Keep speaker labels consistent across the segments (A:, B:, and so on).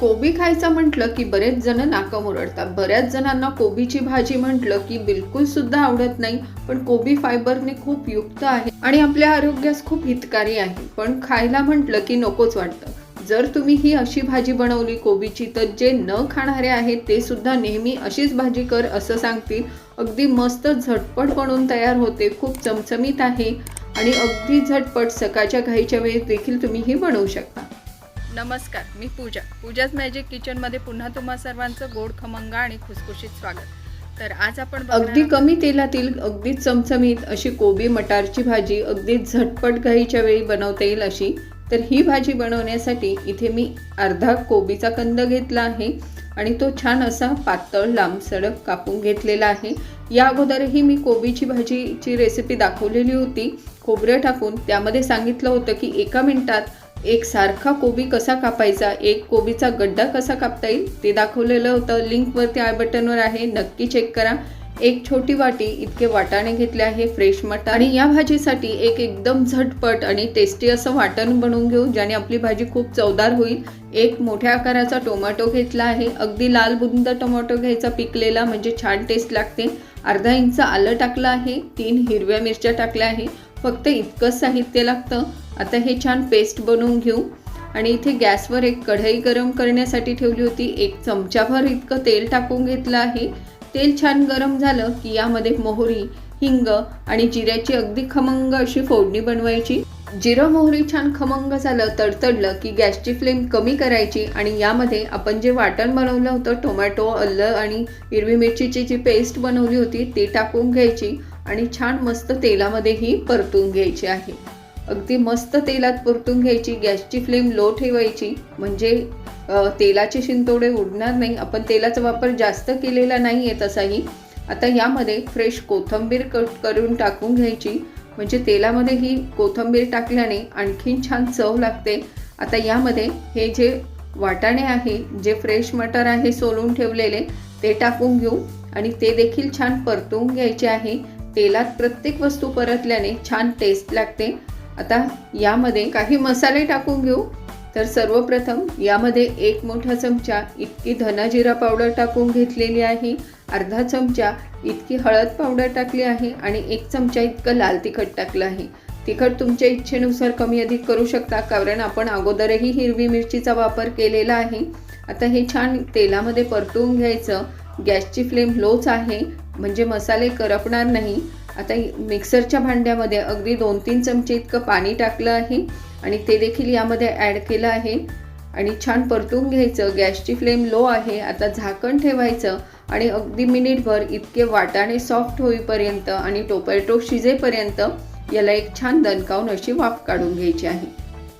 A: कोबी खायचं म्हटलं की बरेच जण नाकं मुरडतात. बऱ्याच जणांना कोबीची भाजी म्हटलं की बिलकुल सुद्धा आवडत नाही पण कोबी फायबरने खूप युक्त आहे आणि आपल्या आरोग्यास खूप हितकारी आहे. पण खायला म्हटलं की नकोच वाटतं. जर तुम्ही ही अशी भाजी बनवली कोबीची तर जे न खाणारे आहेत ते सुद्धा नेहमी अशीच भाजी कर असं सांगतील. अगदी मस्त झटपट बनवून तयार होते खूप चमचमीत आहे आणि अगदी झटपट सकाळच्या घाईच्या वेळेस देखील तुम्ही ही बनवू शकता. नमस्कार मी पूजा. पूजाच मॅजिक किचनमध्ये पुन्हा तुम्हा सर्वांचं गोड खमंग आणि खुसखुशीत स्वागत. तर आज आपण अगदी कमी तेलातील अगदी चमचमीत अशी कोबी मटारची भाजी अगदी झटपट घाईच्या वेळी बनवता येईल अशी. तर ही भाजी बनवण्यासाठी इथे मी अर्धा कोबीचा कंद घेतला आहे आणि तो छान असा पातळ लांब सडक कापून घेतलेला आहे. या अगोदरही मी कोबीची भाजीची रेसिपी दाखवलेली होती. खोबरं टाकून त्यामध्ये सांगितलं होतं की एका मिनिटात एक सारखा कोबी कसा कापायचा एक कोबीचा गड्डा कसा कापता येईल ते दाखवलेलं होतं. लिंकवरती आय बटनवर आहे. नक्की चेक करा. एक छोटी वाटी इतके वाटाणे घेतले आहे फ्रेश मटार. आणि या भाजीसाठी एक एकदम झटपट आणि टेस्टी असं वाटण बनवून घेऊ ज्याने आपली भाजी खूप चवदार होईल. एक मोठ्या आकाराचा टोमॅटो घेतला आहे. अगदी लाल बुंद टोमॅटो घ्यायचा पिकलेला म्हणजे छान टेस्ट लागते. अर्धा इंच आलं टाकलं आहे. तीन हिरव्या मिरच्या टाकल्या आहे. फक्त इतकंच साहित्य लागतं. आता हे छान पेस्ट बनवून घेऊ. आणि इथे गॅसवर एक कढई गरम करण्यासाठी ठेवली होती. एक चमचाभर इतकं तेल टाकून घेतलं आहे. तेल छान गरम झालं की यामध्ये मोहरी हिंग आणि जिऱ्याची अगदी खमंग अशी फोडणी बनवायची. जिरं मोहरी छान खमंग झालं तडतडलं की गॅसची फ्लेम कमी करायची आणि यामध्ये आपण जे वाटण बनवलं होतं टोमॅटो अल्लं आणि हिरवी मिरचीची जी पेस्ट बनवली होती ती टाकून घ्यायची आणि छान मस्त तेलामध्ये ही परतून घ्यायची आहे. अगदी मस्त तेलात परतून घ्यायची गॅसची फ्लेम लो ठेवायची. म्हणजे तेलाचे शिंतोडे उडणार नाही. आपण तेलाचा वापर जास्त केलेला नाही आहे तसाही. आता यामध्ये फ्रेश कोथंबीर कट करून टाकून घ्यायची. म्हणजे तेलामध्ये ही कोथंबीर टाकल्याने आणखीन छान चव लागते. आता यामध्ये हे जे वाटाणे आहे जे फ्रेश मटर आहे सोलून ठेवलेले ते टाकून घेऊ. आणि ते देखील छान परतवून घ्यायचे आहे. तेलात प्रत्येक वस्तू परतल्याने छान टेस्ट लागते. आता यामध्ये काही मसाले टाकून घेऊ. तर सर्वप्रथम यामध्ये एक मोठा चमचा इतकी धनाजिरा पावडर टाकून घेतलेली आहे. अर्धा चमचा इतकी हळद पावडर टाकली आहे आणि एक चमचा इतकं लाल तिखट टाकलं आहे. तिखट तुमच्या इच्छेनुसार कमी अधिक करू शकता कारण आपण अगोदरही हिरवी मिरचीचा वापर केलेला आहे. आता हे छान तेलामध्ये परतवून घ्यायचं. गॅसची फ्लेम लोच आहे म्हणजे मसाले करपणार नाही. आता मिक्सरच्या भांड्यामध्ये अगदी दोन तीन चमचे इतकं पाणी टाकलं आहे आणि ते देखील यामध्ये ॲड केलं आहे. आणि छान परतून घ्यायचं. गॅसची फ्लेम लो आहे. आता झाकण ठेवायचं आणि अगदी मिनिटभर इतके वाटाणे सॉफ्ट होईपर्यंत आणि टोपॅटो शिजेपर्यंत याला एक छान दणकावून अशी वाफ काढून घ्यायची आहे.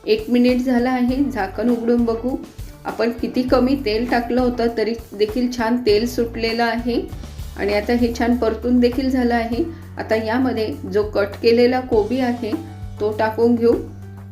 A: एक मिनिट झालं आहे. झाकण उघडून बघू. आपण किती कमी तेल टाकलं होतं तरी देखील छान तेल सुटलेलं आहे. आणि आता हे छान परतून देखील झालं आहे. आता यामध्ये जो कट केलेला कोबी आहे तो टाकून घेऊ.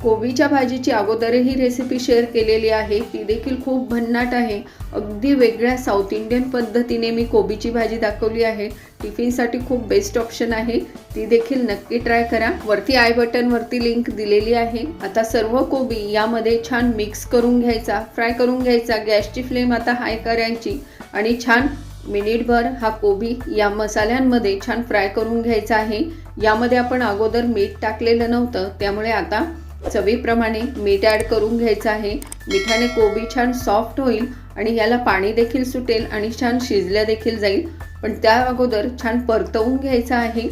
A: कोबीच्या भाजीची अगोदरही रेसिपी शेअर केलेली आहे. ती देखील खूप भन्नाट आहे. अगदी वेगळ्या साऊथ इंडियन पद्धतीने मी कोबीची भाजी दाखवली आहे. टिफिनसाठी खूप बेस्ट ऑप्शन आहे. ती देखील नक्की ट्राय करा. वरती आय बटनवरती लिंक दिलेली आहे. आता सर्व कोबी यामध्ये छान मिक्स करून घ्यायचा फ्राय करून घ्यायचा. गॅसची फ्लेम आता हाय करायची. आणि छान मिनिटभर हा कोबी या मसाल्यांमध्ये छान फ्राय करून घ्यायचा आहे. यामध्ये आपण अगोदर मीठ टाकलेलं नव्हतं त्यामुळे आता चवीप्रमाणे मीठ ॲड करून घ्यायचं आहे. मिठाने कोबी छान सॉफ्ट होईल आणि याला पाणी देखील सुटेल आणि छान शिजल्या देखील जाईल. पण त्या अगोदर छान परतवून घ्यायचं आहे.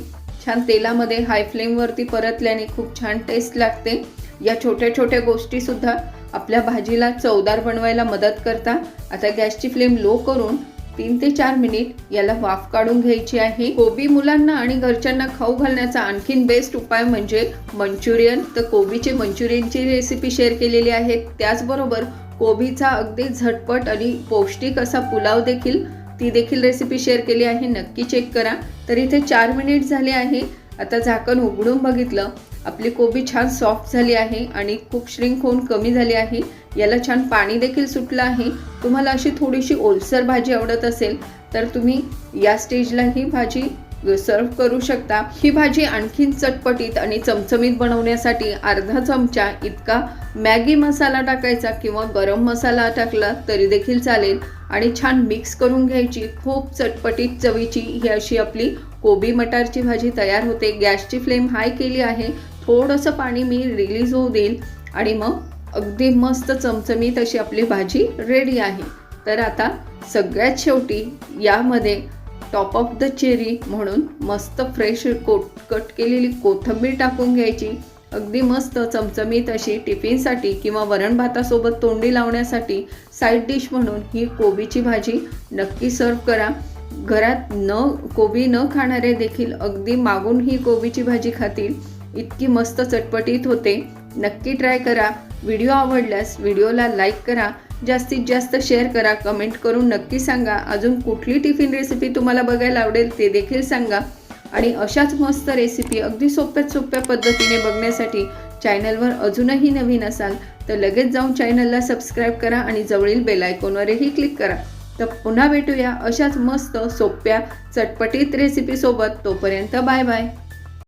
A: छान तेलामध्ये हाय फ्लेमवरती परतल्याने खूप छान टेस्ट लागते. या छोट्या छोट्या गोष्टीसुद्धा आपल्या भाजीला चवदार बनवायला मदत करता. आता गॅसची फ्लेम लो करून तीन ते चार मिनिट याला वाफ काढून घ्यायची आहे. कोबी मुलांना आणि घरच्यांना खाऊ घालण्याचा आणखीन बेस्ट उपाय म्हणजे मंचुरियन. तर कोबीचे मंचुरियनची रेसिपी शेअर केलेली आहे त्याचबरोबर कोबीचा अगदी झटपट आणि पौष्टिक असा पुलाव देखील ती देखील रेसिपी शेअर केली आहे. नक्की चेक करा. तर इथे चार मिनिट झाले आहे. आता झाकण उघडून बघितलं आपली कोबी छान सॉफ्ट झाली आहे आणि खूप श्रिंक होऊन कमी झाली आहे. याला छान पाणी देखील सुटलं आहे. तुम्हाला अशी थोडीशी ओलसर भाजी आवडत असेल तर तुम्ही या स्टेजला ही भाजी सर्व करू शकता. ही भाजी आणखीन चटपटीत आणि चमचमीत बनवण्यासाठी अर्धा चमचा इतका मॅगी मसाला टाकायचा किंवा गरम मसाला टाकला तरी देखील चालेल. आणि छान मिक्स करून घ्यायची खूप चटपटीत चवीची ही अशी आपली कोबी मटारची भाजी तयार होते. गॅसची फ्लेम हाय केली आहे. थोडंसं पाणी मी रिलीज होऊ देईल आणि मग अगदी मस्त चमचमीत अशी आपली भाजी रेडी आहे. तर आता सगळ्यात शेवटी यामध्ये टॉप ऑफ द चेरी म्हणून मस्त फ्रेश कोट कट केलेली कोथिंबीर टाकून घ्यायची. अगदी मस्त चमचमीत अशी टिफिनसाठी किंवा वरण भातासोबत तोंडी लावण्यासाठी साईड डिश म्हणून ही कोबीची भाजी नक्की सर्व करा. घरात न कोबी न खाणारे देखील अगदी मागून ही कोबीची भाजी खातील. इतकी मस्त चटपटीत होते. नक्की ट्राय करा. व्हिडिओ आवडल्यास व्हिडिओला लाईक करा. जास्तीत जास्त शेअर करा. कमेंट करून नक्की सांगा. अजून कुठली टिफिन रेसिपी तुम्हाला बघायला आवडेल ते देखील सांगा. आणि अशाच मस्त रेसिपी अगदी सोप्यात सोप्या पद्धतीने बघण्यासाठी चॅनलवर अजूनही नवीन असाल तर लगेच जाऊन चॅनलला सबस्क्राईब करा आणि जवळील बेल आयकॉनवरही क्लिक करा. तर पुन्हा भेटूया अशाच मस्त सोप्या चटपटीत रेसिपीसोबत तोपर्यंत बाय बाय.